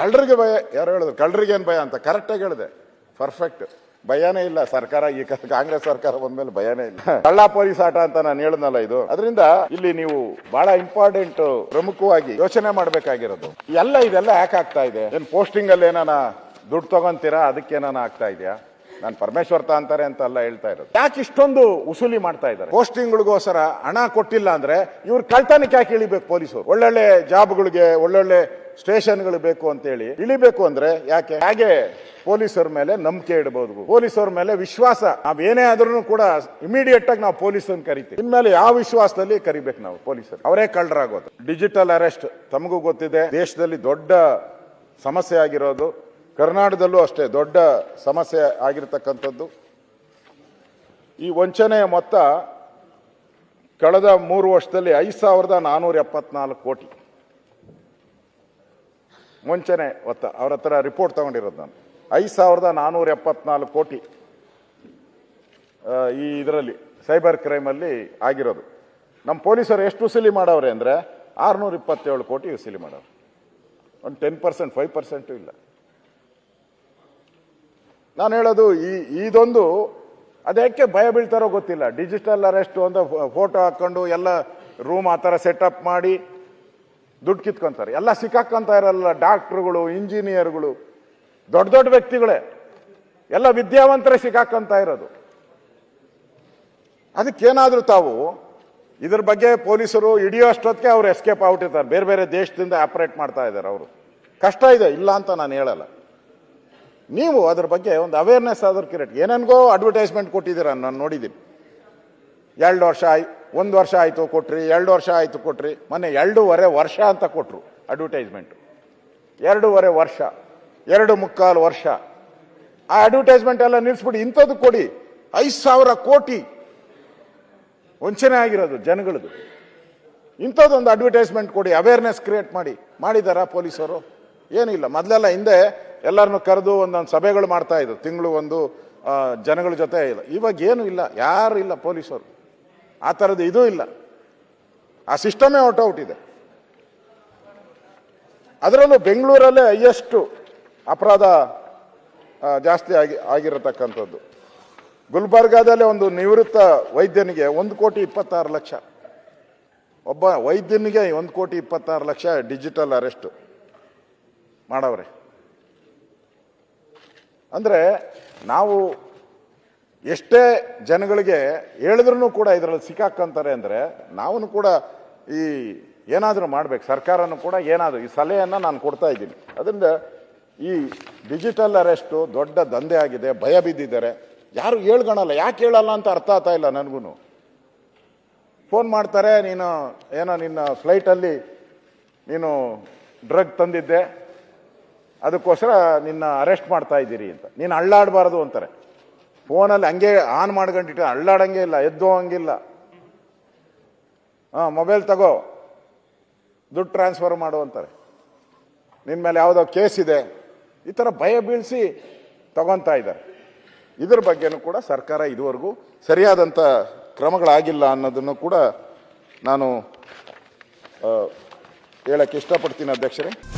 ಕಳ್ಳರಿಗೆ ಭಯ, ಯಾರು ಹೇಳಿದ್ರು, ಕಳ್ಳರಿಗೆ ಏನು ಭಯ ಅಂತ ಕರೆಕ್ಟಾಗಿ ಹೇಳಿದೆ. ಪರ್ಫೆಕ್ಟ್ ಭಯನೇ ಇಲ್ಲ, ಸರ್ಕಾರ ಈ ಕಾಂಗ್ರೆಸ್ ಸರ್ಕಾರ ಬಂದ್ಮೇಲೆ ಭಯನೇ ಇಲ್ಲ. ಕಳ್ಳ ಪೊಲೀಸ್ ಆಟ ಅಂತ ನಾನು ಹೇಳಿದ್ನಲ್ಲ ಇದು. ಅದರಿಂದ ಇಲ್ಲಿ ನೀವು ಬಹಳ ಇಂಪಾರ್ಟೆಂಟ್ ಪ್ರಮುಖವಾಗಿ ಯೋಚನೆ ಮಾಡಬೇಕಾಗಿರೋದು. ಎಲ್ಲ ಇದೆಲ್ಲ ಯಾಕೆ ಆಗ್ತಾ ಇದೆ? ಏನ್ ಪೋಸ್ಟಿಂಗ್ ಅಲ್ಲಿ ಏನಾನ ದುಡ್ಡು ತಗೊಂತೀರಾ, ಅದಕ್ಕೆ ಏನಾನ ಆಗ್ತಾ ಇದೆಯಾ? ನಾನು ಪರಮೇಶ್ವರ್ ತ ಅಂತಾರೆ ಅಂತ ಅಲ್ಲ ಹೇಳ್ತಾ ಇರೋದು. ಯಾಕೆ ಇಷ್ಟೊಂದು ಉಸೂಲಿ ಮಾಡ್ತಾ ಇದ್ದಾರೆ? ಪೋಸ್ಟಿಂಗ್ಗಳಿಗೋಸ್ಕರ ಹಣ ಕೊಟ್ಟಿಲ್ಲ ಅಂದ್ರೆ ಇವ್ರು ಕಳ್ತಾನಕ್ಕೆ ಯಾಕೆ ಇಳಿಬೇಕು ಪೊಲೀಸರು? ಒಳ್ಳೊಳ್ಳೆ ಜಾಬ್ಗಳಿಗೆ ಒಳ್ಳೊಳ್ಳೆ ಸ್ಟೇಷನ್ಗಳು ಬೇಕು ಅಂತ ಹೇಳಿ ಇಳಿಬೇಕು ಅಂದ್ರೆ ಯಾಕೆ? ಹಾಗೆ ಪೊಲೀಸರ ಮೇಲೆ ನಂಬಿಕೆ ಇಡಬಹುದು ಪೊಲೀಸರ ಮೇಲೆ ವಿಶ್ವಾಸ. ನಾವ್ ಏನೇ ಆದ್ರೂ ಕೂಡ ಇಮಿಡಿಯೇಟ್ ಆಗಿ ನಾವು ಪೊಲೀಸರನ್ನ ಕರಿತೀವಿ. ಇನ್ಮೇಲೆ ಯಾವ ವಿಶ್ವಾಸದಲ್ಲಿ ಕರಿಬೇಕು ನಾವು ಪೊಲೀಸರು? ಅವರೇ ಕಳ್ಳರಾಗೋದು. ಡಿಜಿಟಲ್ ಅರೆಸ್ಟ್ ತಮಗೂ ಗೊತ್ತಿದೆ. ದೇಶದಲ್ಲಿ ದೊಡ್ಡ ಸಮಸ್ಯೆ ಆಗಿರೋದು ಕರ್ನಾಟಕದಲ್ಲೂ ಅಷ್ಟೇ ದೊಡ್ಡ ಸಮಸ್ಯೆ ಆಗಿರತಕ್ಕಂಥದ್ದು. ಈ ವಂಚನೆಯ ಮೊತ್ತ ಕಳೆದ ಮೂರು ವರ್ಷದಲ್ಲಿ ಐದು ಸಾವಿರದ ನಾನ್ನೂರ ಎಪ್ಪತ್ನಾಲ್ಕು ಕೋಟಿ. ವಂಚನೆ ಮೊತ್ತ, ಅವ್ರ ಹತ್ರ ರಿಪೋರ್ಟ್ ತಗೊಂಡಿರೋದು ನಾನು. ಐದು ಸಾವಿರದ ನಾನ್ನೂರ ಎಪ್ಪತ್ನಾಲ್ಕು ಕೋಟಿ ಈ ಇದರಲ್ಲಿ, ಸೈಬರ್ ಕ್ರೈಮಲ್ಲಿ ಆಗಿರೋದು. ನಮ್ಮ ಪೊಲೀಸರು ಎಷ್ಟು ವಸೂಲಿ ಮಾಡವ್ರೆ ಅಂದರೆ ಆರುನೂರ ಇಪ್ಪತ್ತೇಳು ಕೋಟಿ ವಸೂಲಿ ಮಾಡವ್ರೆ. ಒಂದು ಟೆನ್ ಪರ್ಸೆಂಟ್, ಫೈವ್ ಪರ್ಸೆಂಟು ಇಲ್ಲ. ನಾನು ಹೇಳೋದು, ಈ, ಇದೊಂದು ಅದಕ್ಕೆ ಭಯ ಬೀಳ್ತಾರೋ ಗೊತ್ತಿಲ್ಲ. ಡಿಜಿಟಲ್ ಅರೆಸ್ಟ್ ಅಂತ ಫೋಟೋ ಹಾಕೊಂಡು ಎಲ್ಲ ರೂಮ್ ಆ ಥರ ಸೆಟಪ್ ಮಾಡಿ ದುಡ್ಡು ಕಿತ್ಕೊಂತಾರೆ. ಎಲ್ಲ ಸಿಕ್ಕಾಕ್ಕಂತ ಇರಲ್ಲ, ಡಾಕ್ಟ್ರುಗಳು, ಇಂಜಿನಿಯರ್ಗಳು, ದೊಡ್ಡ ದೊಡ್ಡ ವ್ಯಕ್ತಿಗಳೇ. ಎಲ್ಲ ವಿದ್ಯಾವಂತರೇ ಸಿಕ್ಕಾಕ್ಕಂತ ಇರೋದು. ಅದಕ್ಕೇನಾದರೂ ತಾವು ಇದ್ರ ಬಗ್ಗೆ ಪೊಲೀಸರು ಹಿಡಿಯೋ ಅಷ್ಟೊತ್ತಿಗೆ ಅವ್ರು ಎಸ್ಕೇಪ್ ಆಗ್ಬಿಟ್ಟಿರ್ತಾರೆ ಬೇರೆ ಬೇರೆ ದೇಶದಿಂದ ಆಪರೇಟ್ ಮಾಡ್ತಾ ಇದ್ದಾರೆ ಅವರು. ಕಷ್ಟ ಇದೆ, ಇಲ್ಲ ಅಂತ ನಾನು ಹೇಳಲ್ಲ. ನೀವು ಅದ್ರ ಬಗ್ಗೆ ಒಂದು ಅವೇರ್ನೆಸ್ ಆದ್ರೂ ಕ್ರಿಯೇಟ್ ಏನೇನ್ಗೋ ಅಡ್ವರ್ಟೈಸ್ಮೆಂಟ್ ಕೊಟ್ಟಿದ್ದೀರ, ನಾನು ನೋಡಿದ್ದೀನಿ. ಎರಡು ವರ್ಷ ಆಯ್, ಒಂದು ವರ್ಷ ಆಯಿತು ಕೊಟ್ರಿ, ಎರಡು ವರ್ಷ ಆಯಿತು ಕೊಟ್ರಿ, ಮೊನ್ನೆ ಎರಡೂವರೆ ವರ್ಷ ಅಂತ ಕೊಟ್ರು ಅಡ್ವರ್ಟೈಸ್ಮೆಂಟ್ ಎರಡೂವರೆ ವರ್ಷ, ಎರಡು ಮುಕ್ಕಾಲು ವರ್ಷ. ಆ ಅಡ್ವರ್ಟೈಸ್ಮೆಂಟ್ ಎಲ್ಲ ನಿಲ್ಲಿಸ್ಬಿಡಿ ಇಂಥದ್ದು ಕೊಡಿ. ಐದು ಸಾವಿರ ಕೋಟಿ ವಂಚನೆ ಆಗಿರೋದು ಜನಗಳದು ಇಂಥದ್ದೊಂದು ಅಡ್ವರ್ಟೈಸ್ಮೆಂಟ್ ಕೊಡಿ ಅವೇರ್ನೆಸ್ ಕ್ರಿಯೇಟ್ ಮಾಡಿ. ಮಾಡಿದಾರಾ ಪೊಲೀಸರು? ಏನಿಲ್ಲ. ಮೊದಲೆಲ್ಲ ಹಿಂದೆ ಎಲ್ಲರನ್ನು ಕರೆದು ಒಂದೊಂದು ಸಭೆಗಳು ಮಾಡ್ತಾ ಇದ್ರು. ತಿಂಗಳು ಒಂದು ಜನಗಳ ಜೊತೆ ಇಲ್ಲ. ಇವಾಗ ಏನು ಇಲ್ಲ. ಯಾರು ಇಲ್ಲ ಪೊಲೀಸರು. ಆ ಥರದ್ದು ಇದೂ ಇಲ್ಲ. ಆ ಸಿಸ್ಟಮೇ ಔಟ್ ಔಟ್ ಇದೆ. ಅದರಲ್ಲೂ ಬೆಂಗಳೂರಲ್ಲೇ ಹೈಯೆಸ್ಟು ಅಪರಾಧ ಜಾಸ್ತಿ ಆಗಿ, ಆಗಿರತಕ್ಕಂಥದ್ದು. ಗುಲ್ಬರ್ಗಾದಲ್ಲೇ ಒಂದು ನಿವೃತ್ತ ವೈದ್ಯನಿಗೆ ಒಂದು ಕೋಟಿ ಇಪ್ಪತ್ತಾರು ಲಕ್ಷ. ಒಬ್ಬ ವೈದ್ಯನಿಗೆ ಒಂದು ಕೋಟಿ ಇಪ್ಪತ್ತಾರು ಲಕ್ಷ ಡಿಜಿಟಲ್ ಅರೆಸ್ಟು ಮಾಡವ್ರೆ. ಅಂದರೆ ನಾವು ಎಷ್ಟೇ ಜನಗಳಿಗೆ ಹೇಳಿದ್ರೂ ಕೂಡ ಇದರಲ್ಲಿ ಸಿಕ್ಕಾಕ್ಕಂತಾರೆ ಅಂದರೆ ನಾವು ಕೂಡ ಈ ಏನಾದರೂ ಮಾಡಬೇಕು, ಸರ್ಕಾರನೂ ಕೂಡ ಏನಾದರೂ, ಈ ಸಲಹೆಯನ್ನು ನಾನು ಕೊಡ್ತಾ ಇದ್ದೀನಿ. ಅದರಿಂದ ಈ ಡಿಜಿಟಲ್ ಅರೆಸ್ಟು ದೊಡ್ಡ ದಂಧೆ ಆಗಿದೆ, ಭಯ ಬಿದ್ದಿದ್ದಾರೆ. ಯಾರು ಹೇಳ್ಕೊಳಲ್ಲ ಯಾಕೆ ಹೇಳಲ್ಲ ಅಂತ ಅರ್ಥ ಆಗ್ತಾ ಇಲ್ಲ ನನಗೂ ಫೋನ್ ಮಾಡ್ತಾರೆ, ನೀನು ಏನೋ ನಿನ್ನ ಫ್ಲೈಟಲ್ಲಿ ನೀನು ಡ್ರಗ್ ತಂದಿದ್ದೆ. ಅದಕ್ಕೋಸ್ಕರ ನಿನ್ನ ಅರೆಸ್ಟ್ ಮಾಡ್ತಾ ಇದ್ದೀರಿ ಅಂತ. ನೀನು ಅಳ್ಳಾಡಬಾರ್ದು ಅಂತಾರೆ. ಫೋನಲ್ಲಿ ಹಂಗೆ ಆನ್ ಮಾಡ್ಕೊಂಡಿಟ್ಟು ಅಳ್ಳಾಡಂಗೆ ಇಲ್ಲ, ಎದ್ದು ಹಂಗಿಲ್ಲ. ಹಾಂ, ಮೊಬೈಲ್ ತಗೋ. ದುಡ್ಡು ಟ್ರಾನ್ಸ್ಫರ್ ಮಾಡು ಅಂತಾರೆ. ನಿನ್ನ ಮೇಲೆ ಯಾವುದೋ ಕೇಸ್ ಇದೆ. ಈ ಥರ ಭಯ ಬೀಳಿಸಿ ತಗೊತಾ ಇದ್ದಾರೆ. ಇದ್ರ ಬಗ್ಗೆನೂ ಕೂಡ ಸರ್ಕಾರ ಇದುವರೆಗೂ ಸರಿಯಾದಂಥ ಕ್ರಮಗಳಾಗಿಲ್ಲ ಅನ್ನೋದನ್ನು ಕೂಡ ನಾನು ಹೇಳಕ್ಕೆ ಇಷ್ಟಪಡ್ತೀನಿ ಅಧ್ಯಕ್ಷರೇ.